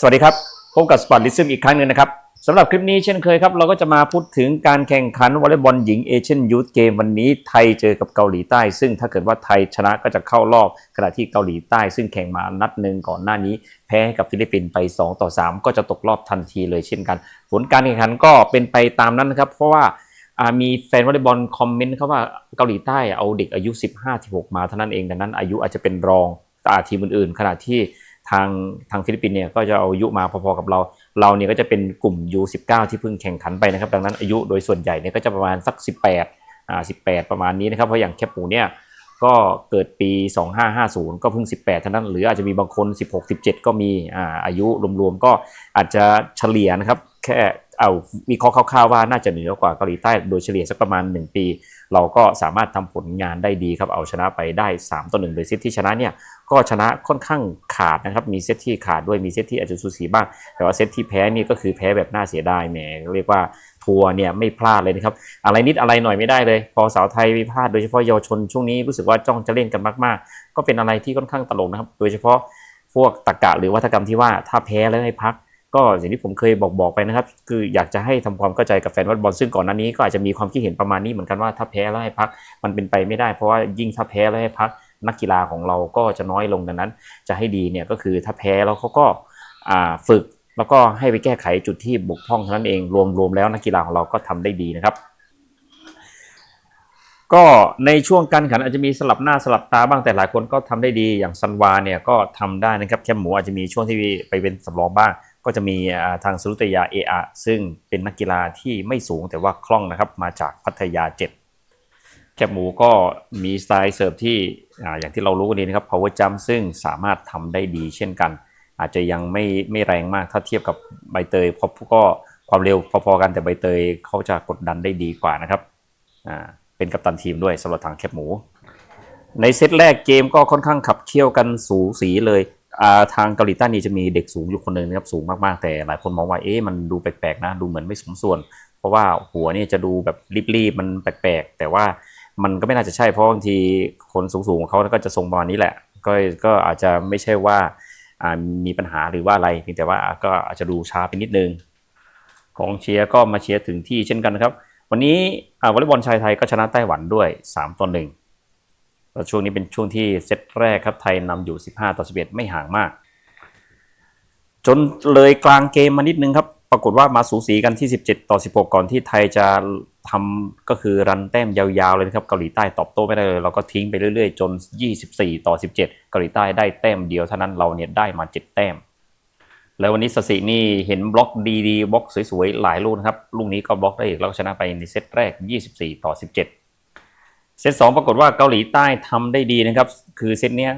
สวัสดีครับ พบกับสปอร์ตลิซึมอีกครั้งหนึ่งนะครับสำหรับคลิปนี้เช่นเคยครับ เราก็จะมาพูดถึงการแข่งขันวอลเลย์บอลหญิงเอเชียนยูทเกมวันนี้ไทยเจอกับเกาหลีใต้ ซึ่งถ้าเกิดว่าไทยชนะก็จะเข้ารอบขณะที่เกาหลีใต้ ซึ่งแข่งมานัดหนึ่งก่อนหน้านี้ แพ้ให้กับฟิลิปปินส์ไป 2 ต่อ 3 ก็จะตกรอบทันทีเลยเช่นกัน ผลการแข่งขันก็เป็นไปตามนั้นนะครับ เพราะว่ามีแฟนวอลเลย์บอลคอมเมนต์เขาว่าเกาหลีใต้เอาเด็กอายุ 15-16 มาเท่านั้นเองดังนั้นอายุอาจจะเป็นรองจากทีมอื่นๆขณะที่ ทางทางฟิลิปปินส์เนี่ยก็จะเอาอายุมาพอๆกับเรา เราเนี่ยก็จะเป็นกลุ่ม U19 ที่เพิ่งแข่งขันไปนะครับ ดังนั้นอายุโดยส่วนใหญ่เนี่ยก็จะประมาณสัก 18อ่า18 ประมาณนี้นะครับ เพราะอย่างแคปูเนี่ยก็เกิดปี 2550 ก็เพิ่ง 18เท่านั้นหรืออาจจะมีบางคน 16 17 ก็มีอ่าอายุรวมๆก็อาจจะเฉลี่ยนะครับแค่ เอาวิเคราะห์คร่าวๆว่าน่าจะเหนือกว่าเกาหลีใต้โดยเฉลี่ยสักประมาณ 1 ปี เราก็สามารถทำผลงานได้ดีครับเอาชนะไปได้ 3ต่อ1โดยเซตที่ชนะเนี่ยก็ชนะค่อนข้างขาดนะครับมีเซตที่ขาดด้วยมีเซตที่อาจจะสูสีบ้าง แต่ว่าเซตที่แพ้นี่ก็คือแพ้แบบน่าเสียดายแหมเรียกว่าทัวร์เนี่ยไม่พลาดเลยนะครับอะไรนิดอะไรหน่อยไม่ได้เลย พอสาวไทยไม่พลาดโดยเฉพาะเยาวชนช่วงนี้รู้สึกว่าจ้องจะเล่นกันมากๆ ก็เป็นอะไรที่ค่อนข้างตลกนะครับ โดยเฉพาะพวกตรกกะหรือวัฒกรรมที่ว่าถ้าแพ้แล้วให้พัก ก็อย่างที่ผมเคยบอกบอกไปนะครับ คืออยากจะให้ทำความเข้าใจกับแฟนวอลเลย์บอลซึ่งก่อนหน้านี้ก็อาจจะมีความคิดเห็นประมาณนี้เหมือนกันว่าถ้าแพ้แล้วให้พักมันเป็นไปไม่ได้เพราะว่ายิ่งถ้าแพ้แล้วให้พักนักกีฬาของเราก็จะน้อยลงดังนั้น จะให้ดีเนี่ยก็คือถ้าแพ้แล้วเขาก็ฝึกแล้วก็ให้ไปแก้ไขจุดที่บกพร่องเท่านั้นเองรวมๆแล้วนักกีฬาของเราก็ทำได้ดีนะครับ ก็ในช่วงการแข่งขันอาจจะมีสลับหน้าสลับตาบ้างแต่หลายคนก็ทำได้ดีอย่างซันวาเนี่ยก็ทำได้นะครับแคมหมูอาจจะมีช่วงที่ไปเป็นสำรองบ้าง ก็จะมีทางสุรุตยาเออาซึ่งเป็นนักกีฬาที่ไม่สูงแต่ว่าคล่องนะครับ มาจากพัทยาเจ็ดแคบหมูก็มีสไตล์เสิร์ฟที่อย่างที่เรารู้กันดีนะครับ power jump ซึ่งสามารถทำได้ดีเช่นกัน อาจจะยังไม่ไม่แรงมากถ้าเทียบกับใบเตยเพราะก็ความเร็วพอๆกันแต่ใบเตยเขาจะกดดันได้ดีกว่านะครับเป็นกัปตันทีมด้วยสำหรับทางแคบหมู ในเซตแรกเกมก็ค่อนข้างขับเคี่ยวกันสูสีเลย ทางเกาหลีใต้นี่จะมีเด็กสูงอยู่คนหนึ่งนะครับสูงมากๆแต่หลายคนมองว่าเอ๊ะมันดูแปลกๆนะดูเหมือนไม่สมส่วน เพราะว่าหัวเนี่ยจะดูแบบรีบๆมันแปลกๆ แต่ว่ามันก็ไม่น่าจะใช่เพราะบางทีคนสูงๆของเขาก็จะทรงประมาณนี้แหละ ก็ก็อาจจะไม่ใช่ว่ามีปัญหาหรือว่าอะไรเพียงแต่ว่าก็อาจจะดูช้าไปนิดนึงของเชียร์ก็มาเชียร์ถึงที่เช่นกันนะครับ วันนี้อาวอลเลย์บอลชายไทยก็ชนะไต้หวันด้วย3ต่อ1 แล้วช่วงนี้เป็นช่วงที่เซตแรกครับไทยนำอยู่ 15 ต่อ 11 ไม่ห่างมาก จนเลยกลางเกมมานิดนึงครับ ปรากฏว่ามาสูสีกันที่ 17 ต่อ 16 ก่อนที่ไทยจะทำก็คือรันแต้มยาวๆเลยนะครับเกาหลีใต้ตอบโต้ไม่ได้เลยเราก็ทิ้งไปเรื่อยๆ จน 24 ต่อ 17 เกาหลีใต้ได้แต้มเดียวเท่านั้นเราเนี่ยได้มา 7 แต้มแล้ววันนี้สสินี่เห็นบล็อกดีๆบล็อกสวยๆ หลายลูกนะครับ ลูกนี้ก็บล็อกได้อีกแล้วชนะไปในเซตแรก 24 ต่อ 17 เซต2ปรากฏว่าเกาหลีใต้ทำได้ดีนะครับ คือเซตเนี้ย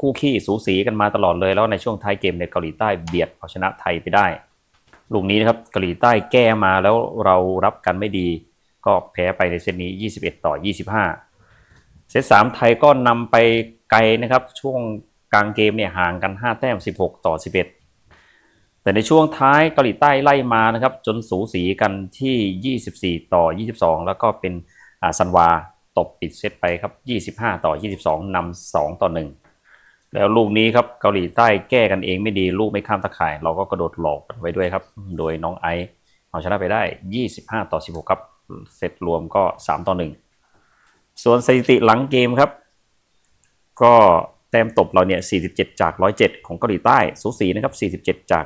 คู่ขี้สูสีกันมาตลอดเลย แล้วในช่วงท้ายเกมเนี่ยเกาหลีใต้เบียดเอาชนะไทยไปได้ลูกนี้นะครับเกาหลีใต้แก้มาแล้วเรารับกันไม่ดี ก็แพ้ไปในเซตนี้ 21 ต่อ 25 เซต3ไทยก็นำไปไกลนะครับ ช่วงกลางเกมเนี่ยห่างกัน 5 แต้ม 16 ต่อ 11 แต่ในช่วงท้ายเกาหลีใต้ไล่มานะครับ จนสูสีกันที่ 24 ต่อ 22 แล้วก็เป็นอ่าซันวา ตบปิดเซตไปครับ 25 ต่อ 22นำ2ต่อ 1 แล้วลูกนี้ครับเกาหลีใต้แก้กันเองไม่ดีลูกไม่ข้ามตะข่าย เราก็กระโดดหลอกไว้ด้วยครับ โดยน้องไอซ์เอาชนะไปได้ 25 ต่อ 16 ครับ เซตรวมก็ 3 ต่อ 1 ส่วนสถิติหลังเกมครับ ก็แต้มตบเราเนี่ย 47 จาก 107 ของเกาหลีใต้ สูสีนะครับ 47 จาก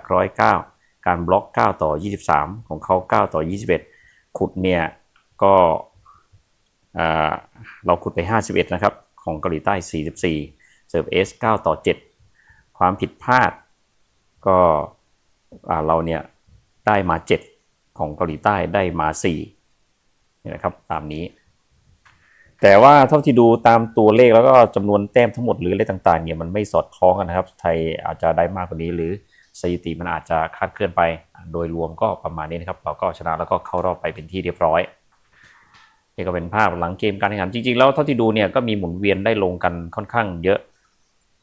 109 การบล็อก 9 ต่อ 23 ของเขา 9 ต่อ 21 ขุดเนี่ยก็ เราขุดไป 51 นะครับ ของเกาหลีใต้ 44 เซิร์ฟเอส 9 ต่อ 7 ความผิดพลาด ก็เราเนี่ยได้มา 7 ของเกาหลีใต้ได้มา 4 นี่นะครับตามนี้ แต่ว่าเท่าที่ดูตามตัวเลขแล้วก็จำนวนแต้มทั้งหมดหรืออะไรต่างๆเนี่ยมันไม่สอดคล้องกันนะครับ ไทยอาจจะได้มากกว่านี้หรือสถิติมันอาจจะคาดเคลื่อนไป โดยรวมก็ประมาณนี้นะครับ เราก็ชนะแล้วก็เข้ารอบไปเป็นที่เรียบร้อย นี่ก็เป็นภาพหลังเกมการแข่งขันจริงๆ แล้วเท่าที่ดูเนี่ยก็มีหมุนเวียนได้ลงกันค่อนข้างเยอะ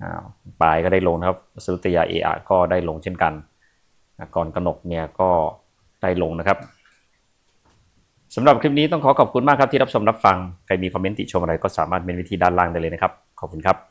อ่าปลายก็ได้ลงครับสุตยาเอะก็ได้ลงเช่นกัน ก่อนกนกเนี่ยก็ได้ลงนะครับสำหรับคลิปนี้ต้องขอขอบคุณมากครับที่รับชมรับฟัง ใครมีคอมเมนต์ติชมอะไรก็สามารถเมนวิธีด้านล่างได้เลยนะครับ ขอบคุณครับ